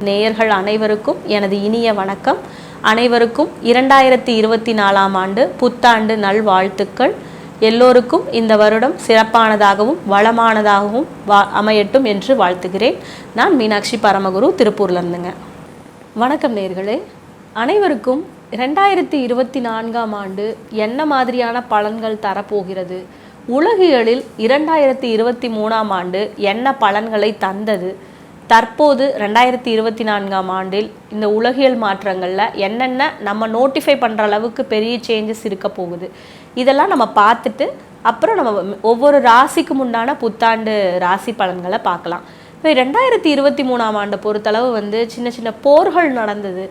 நேயர்கள் அனைவருக்கும் எனது இனிய வணக்கம். அனைவருக்கும் இரண்டாயிரத்தி இருபத்தி நாலாம் ஆண்டு புத்தாண்டு நல்வாழ்த்துக்கள். எல்லோருக்கும் இந்த வருடம் சிறப்பானதாகவும் வளமானதாகவும் வா அமையட்டும் என்று வாழ்த்துகிறேன். நான் மீனாட்சி பரமகுரு திருப்பூர்லேருந்துங்க. வணக்கம் நேர்களே அனைவருக்கும் ரெண்டாயிரத்தி இருபத்தி நான்காம் ஆண்டு என்ன மாதிரியான பலன்கள் தரப்போகிறது? உலகியலில் இரண்டாயிரத்தி இருபத்தி மூணாம் ஆண்டு என்ன பலன்களை தந்தது? தற்போது ரெண்டாயிரத்தி இருபத்தி நான்காம் ஆண்டில் இந்த உலகியல் மாற்றங்களில் என்னென்ன நம்ம நோட்டிஃபை பண்ணுற அளவுக்கு பெரிய சேஞ்சஸ் இருக்க போகுது? இதெல்லாம் நம்ம பார்த்துட்டு அப்புறம் நம்ம ஒவ்வொரு ராசிக்கும் உண்டான புத்தாண்டு ராசி பலன்களை பார்க்கலாம். இப்போ ரெண்டாயிரத்தி இருபத்தி மூணாம் ஆண்டை பொறுத்தளவு வந்து சின்ன சின்ன போர்கள் நடந்தது.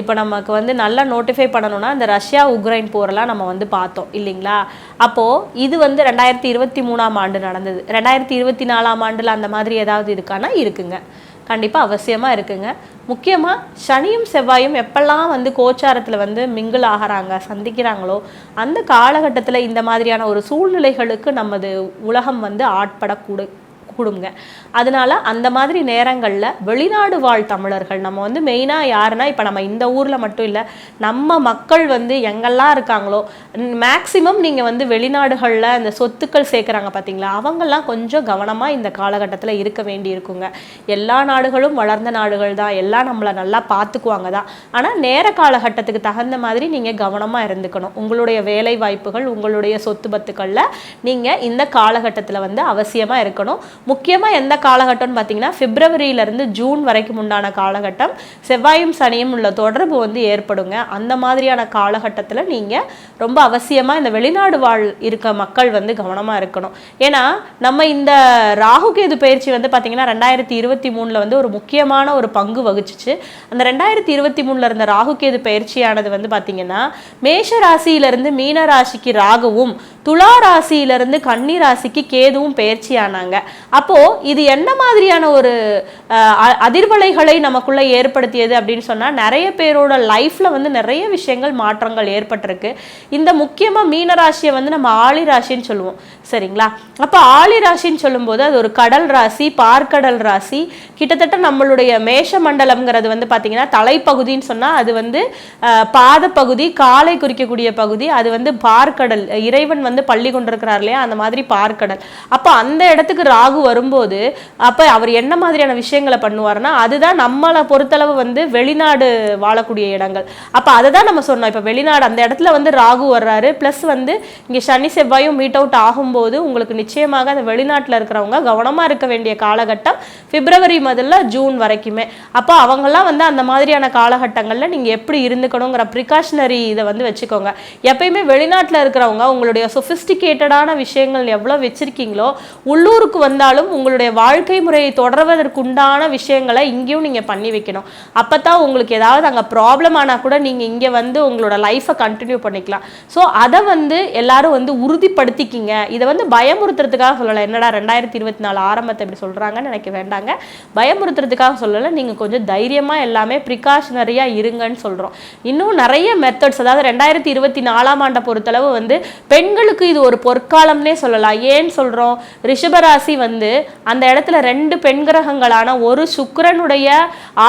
இப்போ நமக்கு வந்து நல்லா நோட்டிஃபை பண்ணணும்னா இந்த ரஷ்யா உக்ரைன் போரெல்லாம் நம்ம வந்து பார்த்தோம் இல்லைங்களா? அப்போது இது வந்து ரெண்டாயிரத்தி இருபத்தி மூணாம் ஆண்டு நடந்தது. ரெண்டாயிரத்தி இருபத்தி நாலாம் ஆண்டில் அந்த மாதிரி ஏதாவது இருக்கானா? இருக்குங்க. கண்டிப்பாக அவசியமாக இருக்குங்க. முக்கியமாக சனியும் செவ்வாயும் எப்பெல்லாம் வந்து கோச்சாரத்தில் வந்து மிங்கிள் ஆகிறாங்க சந்திக்கிறாங்களோ அந்த காலகட்டத்தில் இந்த மாதிரியான ஒரு சூழ்நிலைகளுக்கு நமது உலகம் வந்து ஆட்படக்கூடும் கொடுங்க. அதனால அந்த மாதிரி நேரங்களில் வெளிநாடு வாழ் தமிழர்கள் நம்ம வந்து மெயினாக யாருன்னா இப்போ நம்ம இந்த ஊரில் மட்டும் இல்லை நம்ம மக்கள் வந்து எங்கெல்லாம் இருக்காங்களோ மேக்சிமம் நீங்கள் வந்து வெளிநாடுகளில் இந்த சொத்துக்கள் சேர்க்குறாங்க பார்த்தீங்களா அவங்கெல்லாம் கொஞ்சம் கவனமாக இந்த காலகட்டத்தில் இருக்க வேண்டி இருக்குங்க எல்லா நாடுகளும் வளர்ந்த நாடுகள் தான் எல்லாம் நம்மளை நல்லா பார்த்துக்குவாங்க தான். ஆனால் நேர காலகட்டத்துக்கு தகுந்த மாதிரி நீங்கள் கவனமாக இருந்துக்கணும். உங்களுடைய வேலை வாய்ப்புகள் உங்களுடைய சொத்து பத்துக்களில் நீங்கள் இந்த காலகட்டத்தில் வந்து அவசியமாக இருக்கணும். முக்கியமாக எந்த காலகட்டம்னு பார்த்தீங்கன்னா பிப்ரவரியிலேருந்து ஜூன் வரைக்கும் உண்டான காலகட்டம். செவ்வாயும் சனியும் உள்ள தொடர்பு வந்து ஏற்படுங்க. அந்த மாதிரியான காலகட்டத்தில் நீங்கள் ரொம்ப அவசியமாக இந்த வெளிநாடு வாழ் இருக்க மக்கள் வந்து கவனமாக இருக்கணும். ஏன்னா நம்ம இந்த ராகுகேது பயிற்சி வந்து பார்த்தீங்கன்னா ரெண்டாயிரத்தி இருபத்தி மூணில் வந்து ஒரு முக்கியமான ஒரு பங்கு வகிச்சிச்சு. அந்த ரெண்டாயிரத்தி இருபத்தி மூணில் இருந்த ராகுகேது பயிற்சியானது வந்து பார்த்தீங்கன்னா மேஷ ராசியிலிருந்து மீன ராசிக்கு ராகுவும் துலா ராசியிலிருந்து கன்னி ராசிக்கு கேதுவும் பயிற்சி அப்போது இது என்ன மாதிரியான ஒரு அதிர்வலைகளை நமக்குள்ளே ஏற்படுத்தியது அப்படின்னு சொன்னால் நிறைய பேரோட லைஃப்பில் வந்து நிறைய விஷயங்கள் மாற்றங்கள் ஏற்பட்டிருக்கு. இந்த முக்கியமாக மீன ராசியை வந்து நம்ம ஆளி ராசின்னு சொல்லுவோம். சரிங்களா? அப்போ ஆளி ராசின்னு சொல்லும்போது அது ஒரு கடல் ராசி பார்க்கடல் ராசி. கிட்டத்தட்ட நம்மளுடைய மேஷ மண்டலம்ங்கிறது வந்து பார்த்திங்கன்னா தலைப்பகுதின்னு சொன்னால் அது வந்து பாதப்பகுதி காலை குறிக்கக்கூடிய பகுதி அது வந்து பார்க்கடல். இறைவன் வந்து பள்ளி கொண்டிருக்கிறார் இல்லையா? அந்த மாதிரி பார்க்கடல். அப்போ அந்த இடத்துக்கு ராகு வரும்போது அப்போ அவர் என்ன மாதிரியான விஷயங்களை பண்ணுவார்னா அதுதான் நம்மளை பொறுத்தளவு வந்து வெளிநாடு வாழக்கூடிய இடங்கள். அப்போ அதை தான் நம்ம சொன்னோம். இப்போ வெளிநாடு அந்த இடத்துல வந்து ராகு வர்றாரு. ப்ளஸ் வந்து இங்கே சனி செவ்வாயும் மீட் அவுட் ஆகும்போது உங்களுக்கு நிச்சயமாக அந்த வெளிநாட்டில் இருக்கிறவங்க கவனமாக இருக்க வேண்டிய காலகட்டம் பிப்ரவரி முதல்ல ஜூன் வரைக்குமே. அப்போ அவங்கெல்லாம் வந்து அந்த மாதிரியான காலகட்டங்களில் நீங்கள் எப்படி இருந்துக்கணுங்கிற ப்ரிகாஷனரி இதை வந்து வச்சுக்கோங்க. எப்பயுமே வெளிநாட்டில் இருக்கிறவங்க உங்களுடைய சொஃபிஸ்டிகேட்டடான விஷயங்கள் எவ்வளோ வச்சிருக்கீங்களோ உள்ளூருக்கு இருந்தாலும் உங்களுடைய வாழ்க்கை முறையை தொடர்வதற்குண்டான விஷயங்களை இங்கேயும் நீங்கள் பண்ணி வைக்கணும். அப்போ தான் உங்களுக்கு ஏதாவது அங்கே ப்ராப்ளம் ஆனால் கூட நீங்கள் இங்கே வந்து உங்களோட லைஃப்பை கண்டினியூ பண்ணிக்கலாம். ஸோ அதை வந்து எல்லாரும் வந்து உறுதிப்படுத்திக்கிங்க. இதை வந்து பயமுறுத்துறதுக்காக சொல்லலை. என்னடா ரெண்டாயிரத்தி இருபத்தி நாலு ஆரம்பத்தை இப்படி சொல்கிறாங்கன்னு நினைக்க வேண்டாங்க. பயமுறுத்துறதுக்காக சொல்லலை. நீங்கள் கொஞ்சம் தைரியமாக எல்லாமே ப்ரிகாஷனரியாக இருங்கன்னு சொல்கிறோம் இன்னும் நிறைய மெத்தட்ஸ் அதாவது ரெண்டாயிரத்தி இருபத்தி நாலாம் ஆண்டை பொறுத்தளவு வந்து பெண்களுக்கு இது ஒரு பொற்காலம்னே சொல்லலாம். ஏன்னு சொல்கிறோம் ரிஷபராசி வந்து அந்த இடத்துல ரெண்டு பெண் கிரகங்களான ஒரு சுக்கிரனுடைய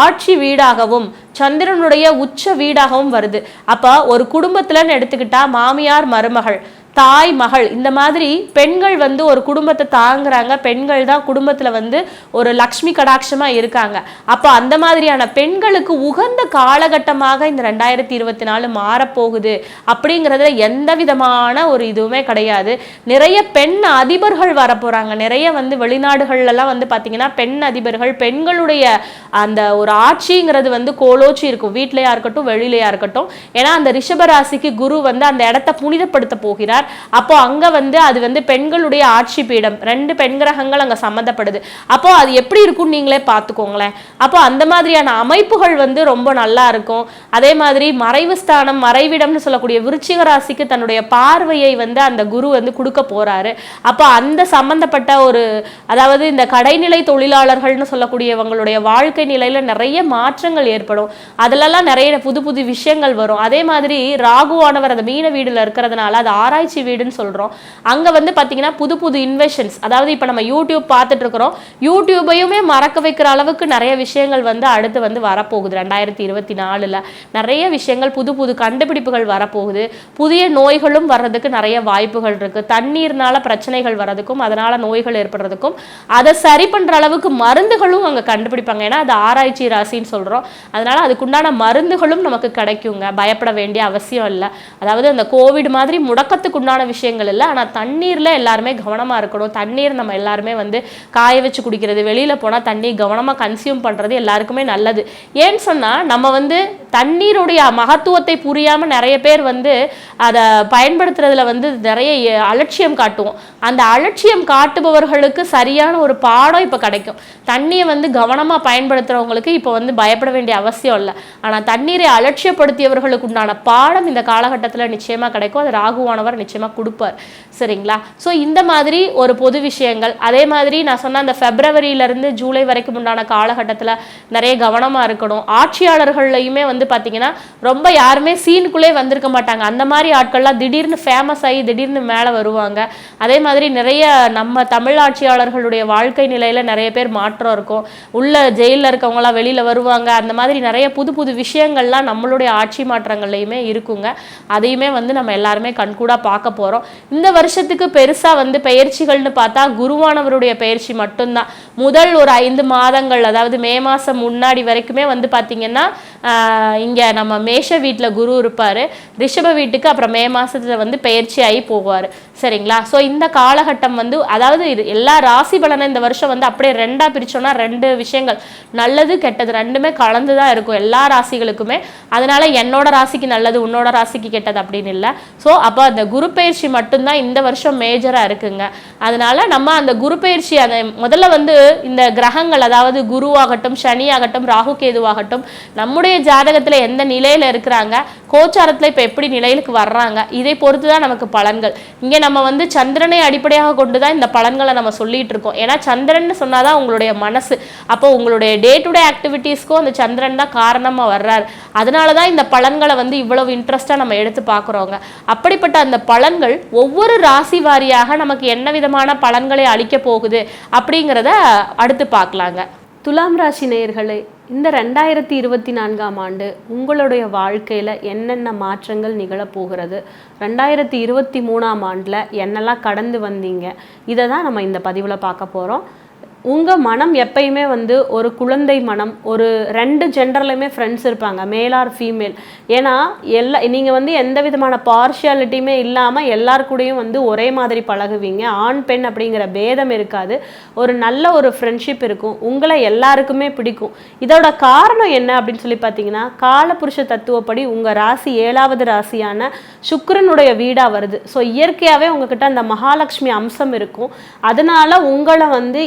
ஆட்சி வீடாகவும் சந்திரனுடைய உச்ச வீடாகவும் வருது. அப்போ ஒரு குடும்பத்துலன்னு எடுத்துக்கிட்டா மாமியார் மருமகள். தாய் மகள் இந்த மாதிரி பெண்கள் வந்து ஒரு குடும்பத்தை தாங்குறாங்க. பெண்கள் தான் குடும்பத்தில் வந்து ஒரு லக்ஷ்மி கடாட்சமா இருக்காங்க. அப்போ அந்த மாதிரியான பெண்களுக்கு உகந்த காலகட்டமாக இந்த ரெண்டாயிரத்தி இருபத்தி நாலு மாறப்போகுது அப்படிங்கிறதுல எந்த விதமான ஒரு இதுவுமே கிடையாது. நிறைய பெண் அதிபர்கள் வரப்போறாங்க. நிறைய வந்து வெளிநாடுகள்லாம் வந்து பார்த்தீங்கன்னா பெண் அதிபர்கள் பெண்களுடைய அந்த ஒரு ஆட்சிங்கிறது வந்து கோலோச்சி இருக்கும். வீட்டிலையா இருக்கட்டும் வெளியிலையா இருக்கட்டும். ஏன்னா அந்த ரிஷபராசிக்கு குரு வந்து அந்த இடத்த புனிதப்படுத்த போகிறார். அப்போ அங்க வந்து அது வந்து பெண்களுடைய ஆட்சி பீடம். ரெண்டு பெண் கிரகங்கள் அங்க சம்மந்தப்படுது. அப்போ அது எப்படி இருக்கும்னு நீங்களே பார்த்துக்கோங்களேன். அப்போ அந்த மாதிரியான அமைப்புகள் வந்து ரொம்ப நல்லா இருக்கும். அதே மாதிரி மறைவு ஸ்தானம் மறைவிடம்னு சொல்லக்கூடிய விருச்சிக ராசிக்கு தன்னுடைய பார்வையை வந்து அந்த குரு வந்து கொடுக்க போறாரு. அப்போ அந்த சம்பந்தப்பட்ட ஒரு அதாவது இந்த கடைநிலை தொழிலாளர்கள்னு சொல்லக்கூடியவங்களுடைய வாழ்க்கை நிலையில நிறைய மாற்றங்கள் ஏற்படும். அதுலலாம் நிறைய புது புது விஷயங்கள் வரும். அதே மாதிரி ராகுவானவர் அந்த மீன வீடுல இருக்கிறதுனால அது ஆராய்ச்சி ஆராய்ச்சி வீடுன்னு சொல்கிறோம் அங்கே வந்து பார்த்தீங்கன்னா புது புது இன்வெஷன்ஸ் அதாவது இப்போ நம்ம யூடியூப் பார்த்துட்டு இருக்கிறோம் யூடியூபையுமே மறக்க வைக்கிற அளவுக்கு நிறைய விஷயங்கள் வந்து அடுத்து வந்து வரப்போகுது. ரெண்டாயிரத்தி இருபத்தி நாலில் நிறைய விஷயங்கள் புது புது கண்டுபிடிப்புகள் வரப்போகுது. புதிய நோய்களும் வர்றதுக்கு நிறைய வாய்ப்புகள் இருக்குது தண்ணீர்னால பிரச்சனைகள் வர்றதுக்கும் அதனால் நோய்கள் ஏற்படுறதுக்கும் அதை சரி பண்ணுற அளவுக்கு மருந்துகளும் அங்கே கண்டுபிடிப்பாங்க. ஏன்னா அது ஆராய்ச்சி ராசின்னு சொல்கிறோம் அதனால அதுக்குண்டான மருந்துகளும் நமக்கு கிடைக்குங்க. பயப்பட வேண்டிய அவசியம் இல்லை. அதாவது அந்த கோவிட் மாதிரி முடக்கத்துக்கு உண்டான விஷயங்கள் இல்லை. ஆனால் தண்ணீரில் எல்லாருமே கவனமாக இருக்கணும். தண்ணீர் நம்ம எல்லாருமே வந்து காய வச்சு குடிக்கிறது வெளியில் போனால் தண்ணி கவனமாக கன்சியூம் பண்ணுறது எல்லாருக்குமே நல்லது. ஏன்னு சொன்னால் நம்ம வந்து தண்ணீருடைய மகத்துவத்தை புரியாமல் நிறைய பேர் வந்து அதை பயன்படுத்துறதுல வந்து நிறைய அலட்சியம் காட்டுவோம். அந்த அலட்சியம் காட்டுபவர்களுக்கு சரியான ஒரு பாடம் இப்போ கிடைக்கும். தண்ணியை வந்து கவனமாக பயன்படுத்துகிறவங்களுக்கு இப்போ வந்து பயப்பட வேண்டிய அவசியம் இல்லை. ஆனால் தண்ணீரை அலட்சியப்படுத்தியவர்களுக்கு உண்டான பாடம் இந்த காலகட்டத்தில் நிச்சயமாக கிடைக்கும். அது ராகுவானவர் நிச்சயமாக கொடுப்பார். சரிங்களா? ஸோ இந்த மாதிரி ஒரு பொது விஷயங்கள் அதே மாதிரி நான் சொன்ன அந்த ஃபெப்ரவரியிலேருந்து ஜூலை வரைக்கும் உண்டான காலகட்டத்தில் நிறைய கவனமாக இருக்கணும். ஆட்சியாளர்கள்லையுமே வந்து பார்த்தீங்கன்னா ரொம்ப யாருமே சீனுக்குள்ளே வந்திருக்க மாட்டாங்க. அந்த மாதிரி ஆட்கள்லாம் திடீர்னு ஃபேமஸ் ஆகி திடீர்னு மேலே வருவாங்க. அதே மாதிரி நிறைய நம்ம தமிழ் ஆட்சியாளர்களுடைய வாழ்க்கை நிலையில் நிறைய பேர் மாற்றம் இருக்கும். உள்ள ஜெயிலில் இருக்கவங்களாம் வெளியில் வருவாங்க. அந்த மாதிரி நிறைய புது புது விஷயங்கள்லாம் நம்மளுடைய ஆட்சி மாற்றங்கள்லையுமே இருக்குங்க. அதையுமே வந்து நம்ம எல்லாருமே கண்கூடாக பார்க்க போகிறோம் இந்த வருஷத்துக்கு பெருசாக வந்து பயிற்சிகள்னு பார்த்தா குருவானவருடைய பயிற்சி மட்டும்தான். முதல் ஒரு ஐந்து மாதங்கள் அதாவது மே மாதம் முன்னாடி வரைக்குமே வந்து பார்த்தீங்கன்னா இங்கே நம்ம மேஷ வீட்டில் குரு இருப்பார் ரிஷப வீட்டுக்கு அப்புறம் மே மாசத்துல வந்து பெயர்ச்சி ஆகி போவார். சரிங்களா? ஸோ இந்த காலகட்டம் வந்து அதாவது இது எல்லா ராசி பலனை இந்த வருஷம் வந்து அப்படியே ரெண்டா பிரிச்சோம்னா ரெண்டு விஷயங்கள். நல்லது கெட்டது ரெண்டுமே கலந்து தான் இருக்கும் எல்லா ராசிகளுக்குமே. அதனால என்னோட ராசிக்கு நல்லது உன்னோட ராசிக்கு கெட்டது அப்படின்னு இல்லை. ஸோ அப்போ அந்த குரு பயிற்சி மட்டும்தான் இந்த வருஷம் மேஜராக இருக்குங்க. அதனால நம்ம அந்த குரு பயிற்சி அந்த முதல்ல வந்து இந்த கிரகங்கள் அதாவது குருவாகட்டும் சனி ஆகட்டும் ராகு கேதுவாகட்டும் நம்முடைய ஜாதகத்தில் எந்த நிலையில் இருக்கிறாங்க கோச்சாரத்தில் இப்போ எப்படி நிலையிலுக்கு வர்றாங்க இதை பொறுத்து தான் நமக்கு பலன்கள். இங்கே நம்ம நம்ம வந்து சந்திரனை அடிப்படையாக கொண்டு தான் இந்த பலன்களை நம்ம சொல்லிட்டு இருக்கோம் ஏன்னா சந்திரன் சொன்னாதான் உங்களுடைய மனசு. அப்போ உங்களுடைய டே டு டே ஆக்டிவிட்டீஸ்க்கும் அந்த சந்திரன் தான் காரணமாக வர்றார். அதனால தான் இந்த பலன்களை வந்து இவ்வளவு இன்ட்ரெஸ்ட்டாக நம்ம எடுத்து பார்க்குறோங்க. அப்படிப்பட்ட அந்த பலன்கள் ஒவ்வொரு ராசி வாரியாக நமக்கு என்ன விதமான பலன்களை அளிக்க போகுது அப்படிங்கிறத அடுத்து பார்க்கலாங்க. துலாம் ராசி நேயர்களே இந்த ரெண்டாயிரத்தி இருபத்தி நான்காம் ஆண்டு உங்களுடைய வாழ்க்கையில் என்னென்ன மாற்றங்கள் நிகழப்போகிறது? ரெண்டாயிரத்தி இருபத்தி மூணாம் ஆண்டில் என்னெல்லாம் கடந்து வந்தீங்க? இதை தான் நம்ம இந்த பதிவில் பார்க்க போகிறோம் உங்கள் மனம் எப்பயுமே வந்து ஒரு குழந்தை மனம் ஒரு ரெண்டு ஜெண்டர்லையுமே ஃப்ரெண்ட்ஸ் இருப்பாங்க மேல் ஆர் ஃபீமேல் ஏன்னா எல்லா நீங்கள் வந்து எந்த விதமான பார்ஷியாலிட்டியுமே இல்லாமல் எல்லார் கூடயும் வந்து ஒரே மாதிரி பழகுவீங்க. ஆண் பெண் அப்படிங்கிற பேதம் இருக்காது. ஒரு நல்ல ஒரு ஃப்ரெண்ட்ஷிப் இருக்கும். உங்களை எல்லாருக்குமே பிடிக்கும். இதோட காரணம் என்ன அப்படின்னு சொல்லி பார்த்தீங்கன்னா காலபுருஷ தத்துவப்படி உங்கள் ராசி ஏழாவது ராசியான சுக்கரனுடைய வீடாக வருது. ஸோ இயற்கையாகவே உங்ககிட்ட அந்த மகாலட்சுமி அம்சம் இருக்கும். அதனால உங்களை வந்து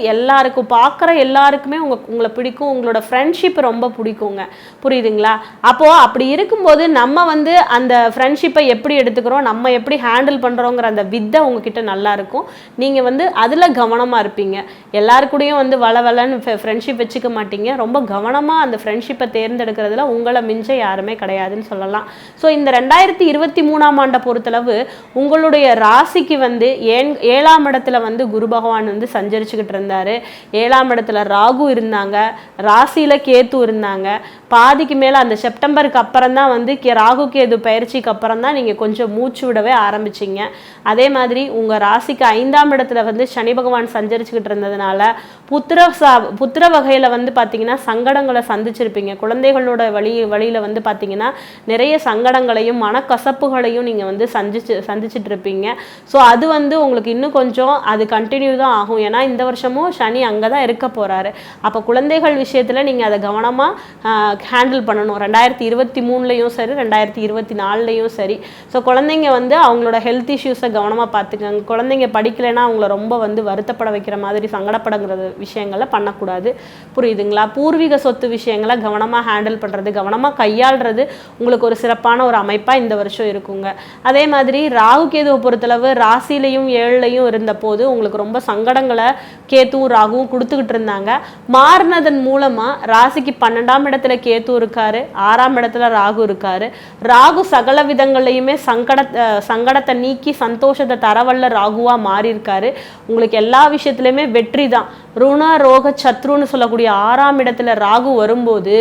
இருக்கும் பார்க்குற எல்லாருக்குமே உங்க உங்களை பிடிக்கும். உங்களோட ஃப்ரெண்ட்ஷிப் ரொம்ப பிடிக்குங்க. புரியுதுங்களா? அப்போது அப்படி இருக்கும்போது நம்ம வந்து அந்த ஃப்ரெண்ட்ஷிப்பை எப்படி எடுத்துக்கிறோம்? நம்ம எப்படி ஹேண்டில் பண்ணுறோங்கிற அந்த வித்தை உங்ககிட்ட நல்லாயிருக்கும் நீங்கள் வந்து அதில் கவனமாக இருப்பீங்க. எல்லாருக்கூடையும் வந்து வள வளன்னு ஃப்ரெண்ட்ஷிப் வச்சுக்க மாட்டீங்க. ரொம்ப கவனமாக அந்த ஃப்ரெண்ட்ஷிப்பை தேர்ந்தெடுக்கிறதுல உங்களை மிஞ்ச யாருமே கிடையாதுன்னு சொல்லலாம். ஸோ இந்த ரெண்டாயிரத்தி இருபத்தி மூணாம் ஆண்டை பொறுத்தளவு உங்களுடைய ராசிக்கு வந்து ஏன் ஏழாம் இடத்துல வந்து குரு பகவான் வந்து சஞ்சரிச்சுக்கிட்டு இருந்தாரு. ஏழாம் இடத்துல ராகு இருந்தாங்க ராசியில கேத்து இருந்தாங்க. பாதிக்கு மேலே அந்த செப்டம்பருக்கு அப்புறம் தான் வந்து கே- ராகு கேது பயிற்சிக்கு அப்புறம் தான் நீங்கள் கொஞ்சம் மூச்சு விடவே ஆரம்பிச்சீங்க. அதே மாதிரி உங்கள் ராசிக்கு ஐந்தாம் இடத்துல வந்து சனி பகவான் சஞ்சரிச்சுக்கிட்டு இருந்ததுனால புத்திர சா புத்திர வகையில் வந்து பார்த்தீங்கன்னா சங்கடங்களை சந்திச்சிருப்பீங்க. குழந்தைகளோட வழி வழியில் வந்து பார்த்தீங்கன்னா நிறைய சங்கடங்களையும் மனக்கசப்புகளையும் நீங்கள் வந்து சந்திச்சு சந்திச்சிட்டு இருப்பீங்க. ஸோ அது வந்து உங்களுக்கு இன்னும் கொஞ்சம் அது கண்டினியூ தான் ஆகும். ஏன்னா இந்த வருஷமும் சனி அங்கே தான் இருக்க போறாரு. அப்போ குழந்தைகள் விஷயத்துல நீங்க அதை கவனமா ஹேண்டில் பண்ணணும். ரெண்டாயிரத்தி இருபத்தி மூணுலேயும் சரி ரெண்டாயிரத்தி இருபத்தி நாலுலேயும் சரி. ஸோ குழந்தைங்க வந்து அவங்களோட ஹெல்த் இஷ்யூஸை கவனமா பார்த்துக்கங்க. குழந்தைங்க படிக்கலைன்னா அவங்கள ரொம்ப வந்து வருத்தப்பட வைக்கிற மாதிரி சங்கடப்படுங்கிற விஷயங்களை பண்ணக்கூடாது. புரியுதுங்களா? பூர்வீக சொத்து விஷயங்களை கவனமாக ஹேண்டில் பண்ணுறது கவனமாக கையாள்றது உங்களுக்கு ஒரு சிறப்பான ஒரு அமைப்பாக இந்த வருஷம் இருக்குங்க. அதே மாதிரி ராகு கேதுவை பொறுத்தளவு ராசிலையும் ஏழுலையும் இருந்த போது உங்களுக்கு ரொம்ப சங்கடங்களை கேத்துவும் ராகு ராகுவும் கொடுத்துக்கிட்டு இருந்தாங்க. மாறினதன் மூலமா ராசிக்கு பன்னெண்டாம் இடத்துல கேத்து இருக்காரு ஆறாம் இடத்துல ராகு இருக்காரு. ராகு சகல விதங்களையுமே சங்கட சங்கடத்தை நீக்கி சந்தோஷத்தை தரவல்ல ராகுவா மாறி இருக்காரு உங்களுக்கு எல்லா விஷயத்துலையுமே வெற்றி தான் ருண ரோக சத்ருன்னு சொல்லக்கூடிய ஆறாம் இடத்துல ராகு வரும்போது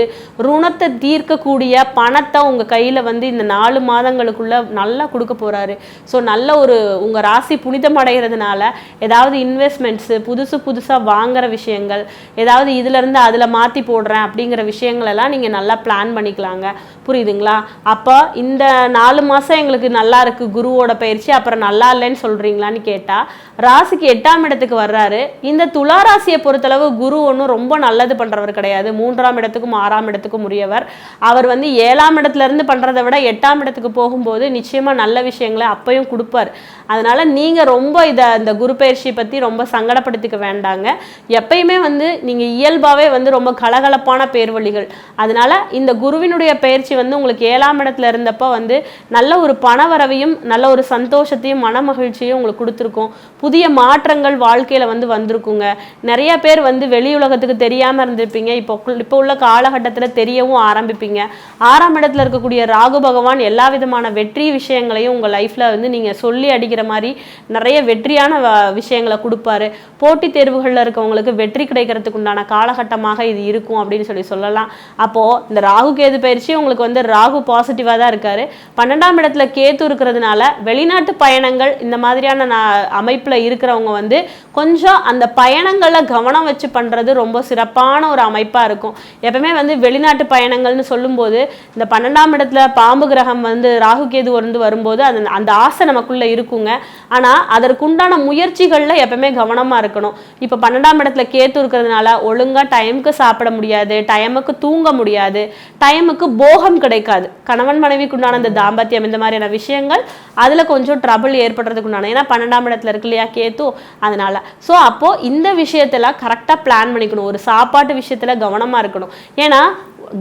ருணத்தை தீர்க்கக்கூடிய பணத்தை உங்க கையில வந்து இந்த நாலு மாதங்களுக்குள்ள நல்லா கொடுக்க போறாரு. ஸோ நல்ல ஒரு உங்க ராசி புனிதம் அடைகிறதுனால ஏதாவது இன்வெஸ்ட்மெண்ட்ஸ் புதுசு புதுசா வாங்குற விஷயங்கள் ஏதாவது இதுலேருந்து அதில் மாற்றி போடுறேன் அப்படிங்கிற விஷயங்களெல்லாம் நீங்கள் நல்லா பிளான் பண்ணிக்கலாங்க. புரியுதுங்களா? அப்போ இந்த நாலு மாதம் எங்களுக்கு நல்லா இருக்குது குருவோட பயிற்சி. அப்புறம் நல்லா இல்லைன்னு சொல்கிறீங்களான்னு கேட்டால் ராசிக்கு எட்டாம் இடத்துக்கு வர்றாரு. இந்த துலா ராசியை பொறுத்தளவு குரு ஒன்றும் ரொம்ப நல்லது பண்ணுறவர் கிடையாது. மூன்றாம் இடத்துக்கும் ஆறாம் இடத்துக்கும் உரியவர். அவர் வந்து ஏழாம் இடத்துல இருந்து விட எட்டாம் இடத்துக்கு போகும்போது நிச்சயமாக நல்ல விஷயங்களை அப்பையும் கொடுப்பார். அதனால் நீங்கள் ரொம்ப இதை இந்த குரு பயிற்சி பற்றி ரொம்ப சங்கடப்படுத்திக்க வேண்டாங்க. எப்பயுமே வந்து நீங்கள் இயல்பாகவே வந்து ரொம்ப கலகலப்பான பேர்வழிகள். அதனால் இந்த குருவினுடைய பயிற்சி வந்து உங்களுக்கு ஏழாம் இடத்துல இருந்தப்போ வந்து நல்ல ஒரு பணவரவையும் நல்ல ஒரு சந்தோஷத்தையும் மன மகிழ்ச்சியும் உங்களுக்கு கொடுத்துருக்கும். புதிய மாற்றங்கள் வாழ்க்கையில் வந்து வந்திருக்குங்க. நிறைய பேர் வந்து வெளி உலகத்துக்கு தெரியாமல் இருந்திருப்பீங்க. இப்போ இப்போ உள்ள காலகட்டத்தில் தெரியவும் ஆரம்பிப்பீங்க. ஆறாம் இடத்துல இருக்கக்கூடிய ராகு பகவான் எல்லா விதமான வெற்றி விஷயங்களையும் உங்கள் லைஃப்பில் வந்து நீங்கள் சொல்லி அடிக்கிற மாதிரி நிறைய வெற்றியான வ- விஷயங்களை கொடுப்பாரு. போட்டித் தேர்வுகள்ல இருக்கவங்களுக்கு வெற்றி கிடைக்கிறதுக்கு உண்டான காலகட்டமாக இது இருக்கும் அப்படின்னு சொல்லி சொல்லலாம். அப்போது இந்த ராகு கேது பயிற்சி உங்களுக்கு வந்து ராகு பாசிட்டிவாக தான் இருக்காரு. பன்னெண்டாம் இடத்துல கேத்து இருக்கிறதுனால வெளிநாட்டு பயணங்கள் இந்த மாதிரியான அமைப்பில் இருக்கிறவங்க வந்து கொஞ்சம் அந்த பயணங்களை கவனம் வச்சு பண்ணுறது ரொம்ப சிறப்பான ஒரு அமைப்பாக இருக்கும். எப்பவுமே வந்து வெளிநாட்டு பயணங்கள்னு சொல்லும்போது இந்த பன்னெண்டாம் இடத்துல பாம்பு கிரகம் வந்து ராகு கேது வந்து வரும்போது அந்த அந்த ஆசை நமக்குள்ளே இருக்குங்க. ஆனால் அதற்குண்டான முயற்சிகளில் எப்பவுமே கவனமாக இருக்கணும். இப்போ பன்னெண்டாம் இடத்துல கேத்து இருக்கிறதுனால ஒழுங்காக டைமுக்கு சாப்பிட முடியாது டைமுக்கு தூங்க முடியாது டைமுக்கு போகம் கிடைக்காது. கணவன் மனைவிக்கு உண்டான அந்த தாம்பத்தியம் இந்த மாதிரியான விஷயங்கள் அதில் கொஞ்சம் ட்ரபிள் ஏற்படுறதுக்கு உண்டான. ஏன்னா பன்னெண்டாம் இடத்துல இருக்கு இல்லையா கேத்து? அதனால. ஸோ அப்போது இந்த விஷயத்தெல்லாம் கரெக்டாக பிளான் பண்ணிக்கணும். ஒரு சாப்பாட்டு விஷயத்தில் கவனமாக இருக்கணும். ஏன்னா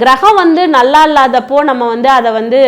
கிரகம் வந்து நல்லா இல்லாதப்போ நம்ம வந்து அதை வந்து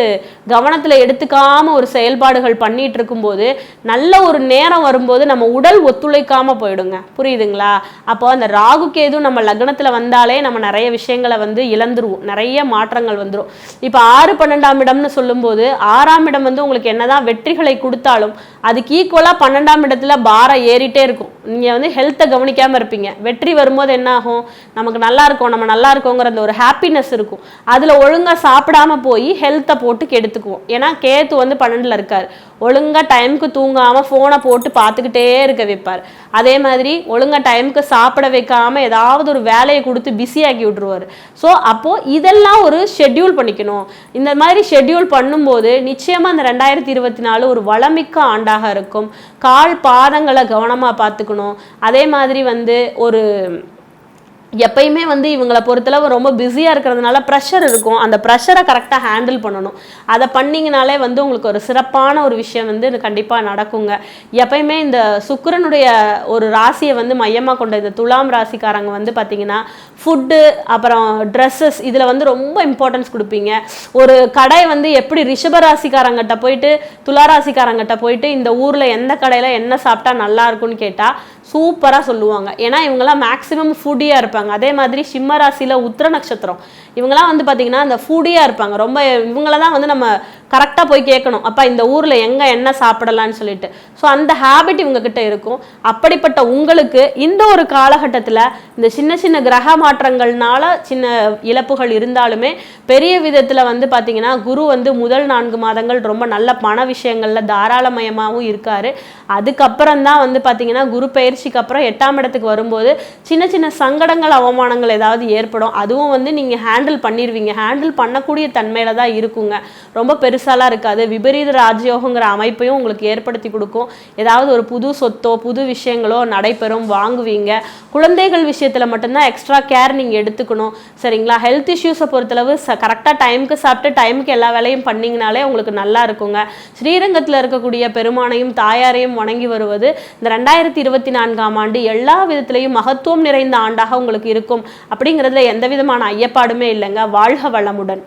கவனத்தில் எடுத்துக்காமல் ஒரு செயல்பாடுகள் பண்ணிகிட்டு இருக்கும்போது நல்ல ஒரு நேரம் வரும்போது நம்ம உடல் ஒத்துழைக்காமல் போயிடுங்க. புரியுதுங்களா? அப்போ அந்த ராகு கேது நம்ம லக்னத்தில் வந்தாலே நம்ம நிறைய விஷயங்களை வந்து இழந்துருவோம். நிறைய மாற்றங்கள் வந்துடும் இப்போ ஆறு பன்னெண்டாம் இடம்னு சொல்லும்போது ஆறாம் இடம் வந்து உங்களுக்கு என்னதான் வெற்றிகளை கொடுத்தாலும் அதுக்கு ஈக்குவலாக பன்னெண்டாம் இடத்துல பாரம் ஏறிட்டே இருக்கும். நீங்கள் வந்து ஹெல்த்தை கவனிக்காமல் இருப்பீங்க. வெற்றி வரும்போது என்ன ஆகும் நமக்கு நல்லா இருக்கும் நம்ம நல்லா இருக்கோங்கிற அந்த ஒரு ஹாப்பினஸ் இருக்கும். அதில் ஒழுங்காக சாப்பிடாம போய் ஹெல்த்தை போட்டு கெடுத்துக்குவோம். ஏன்னா கேத்து வந்து பன்னெண்டில் இருக்கார். ஒழுங்கா டைமுக்கு தூங்காமல் ஃபோனை போட்டு பார்த்துக்கிட்டே இருக்க வைப்பார். அதே மாதிரி ஒழுங்காக டைமுக்கு சாப்பிட வைக்காமல் ஏதாவது ஒரு வேலையை கொடுத்து பிஸியாக்கி விட்ருவார் ஸோ அப்போது இதெல்லாம் ஒரு ஷெட்யூல் பண்ணிக்கணும். இந்த மாதிரி ஷெட்யூல் பண்ணும்போது நிச்சயமாக அந்த ரெண்டாயிரத்தி இருபத்தி நாலு ஒரு வளமிக்க ஆண்டாக இருக்கும். கால் பாதங்களை கவனமாக பார்த்துக்கணும். அதே மாதிரி வந்து ஒரு எப்பயுமே வந்து இவங்களை பொறுத்தளவு ரொம்ப பிஸியாக இருக்கிறதுனால ப்ரெஷர் இருக்கும். அந்த ப்ரெஷரை கரெக்டாக ஹேண்டில் பண்ணணும். அதை பண்ணிங்கனாலே வந்து உங்களுக்கு ஒரு சிறப்பான ஒரு விஷயம் வந்து கண்டிப்பாக நடக்குங்க. எப்பயுமே இந்த சுக்கரனுடைய ஒரு ராசியை வந்து மையமாக கொண்ட இந்த துலாம் ராசிக்காரங்க வந்து பார்த்தீங்கன்னா ஃபுட்டு அப்புறம் ட்ரெஸ்ஸஸ் இதில் வந்து ரொம்ப இம்பார்ட்டன்ஸ் கொடுப்பீங்க. ஒரு கடை வந்து எப்படி ரிஷப ராசிக்காரங்கிட்ட போயிட்டு துலா ராசிக்காரங்கிட்ட போயிட்டு இந்த ஊரில் எந்த கடையில் என்ன சாப்பிட்டா நல்லா இருக்கும்னு கேட்டால் சூப்பராக சொல்லுவாங்க. ஏன்னா இவங்கெல்லாம் மேக்ஸிமம் ஃபுட்டியாக இருப்பாங்க. அதே மாதிரி சிம்ம ராசியில் உத்திர நட்சத்திரம். இவங்கெல்லாம் வந்து பார்த்தீங்கன்னா அந்த ஃபுடியாக இருப்பாங்க. ரொம்ப இவங்கள தான் வந்து நம்ம கரெக்டாக போய் கேட்கணும். அப்போ இந்த ஊரில் எங்கே என்ன சாப்பிடலான்னு சொல்லிட்டு. ஸோ அந்த ஹேபிட் இவங்கக்கிட்ட இருக்கும். அப்படிப்பட்ட உங்களுக்கு இந்த ஒரு காலகட்டத்தில் இந்த சின்ன சின்ன கிரக மாற்றங்கள்னால சின்ன இழப்புகள் இருந்தாலுமே பெரிய விதத்தில் வந்து பார்த்தீங்கன்னா குரு வந்து முதல் நான்கு மாதங்கள் ரொம்ப நல்ல பண விஷயங்களில் தாராளமயமாகவும் இருக்கார். அதுக்கப்புறம் தான் வந்து பார்த்தீங்கன்னா குரு பயிற்சிக்கு அப்புறம் எட்டாம் இடத்துக்கு வரும்போது சின்ன சின்ன சங்கடங்கள் அவமானங்கள் ஏதாவது ஏற்படும். அதுவும் வந்து நீங்கள் ஹேண்டில் பண்ணிடுவீங்க ஹேண்டில் பண்ணக்கூடிய தன்மையில தான் இருக்குங்க. ரொம்ப பெருசாலாம் இருக்காது. விபரீத ராஜயோகங்கிற அமைப்பையும் உங்களுக்கு ஏற்படுத்தி கொடுக்கும். ஏதாவது ஒரு புது சொத்தோ புது விஷயங்களோ நடைபெறும் வாங்குவீங்க. குழந்தைகள் விஷயத்தில் மட்டும்தான் எக்ஸ்ட்ரா கேர் நீங்கள் எடுத்துக்கணும். சரிங்களா? ஹெல்த் இஷ்யூஸை பொறுத்தளவு ச கரெக்டாக டைமுக்கு சாப்பிட்டு டைமுக்கு எல்லா வேலையும் பண்ணிங்கனாலே உங்களுக்கு நல்லா இருக்குங்க. ஸ்ரீரங்கத்தில் இருக்கக்கூடிய பெருமானையும் தாயாரையும் வணங்கி வருவது இந்த ரெண்டாயிரத்தி இருபத்தி நான்காம் ஆண்டு எல்லா விதத்திலையும் மகத்துவம் நிறைந்த ஆண்டாக உங்களுக்கு இருக்கும். அப்படிங்கிறதுல எந்த விதமான ஐயப்பாடுமே இல்லைங்க. வாழ்க வளமுடன்.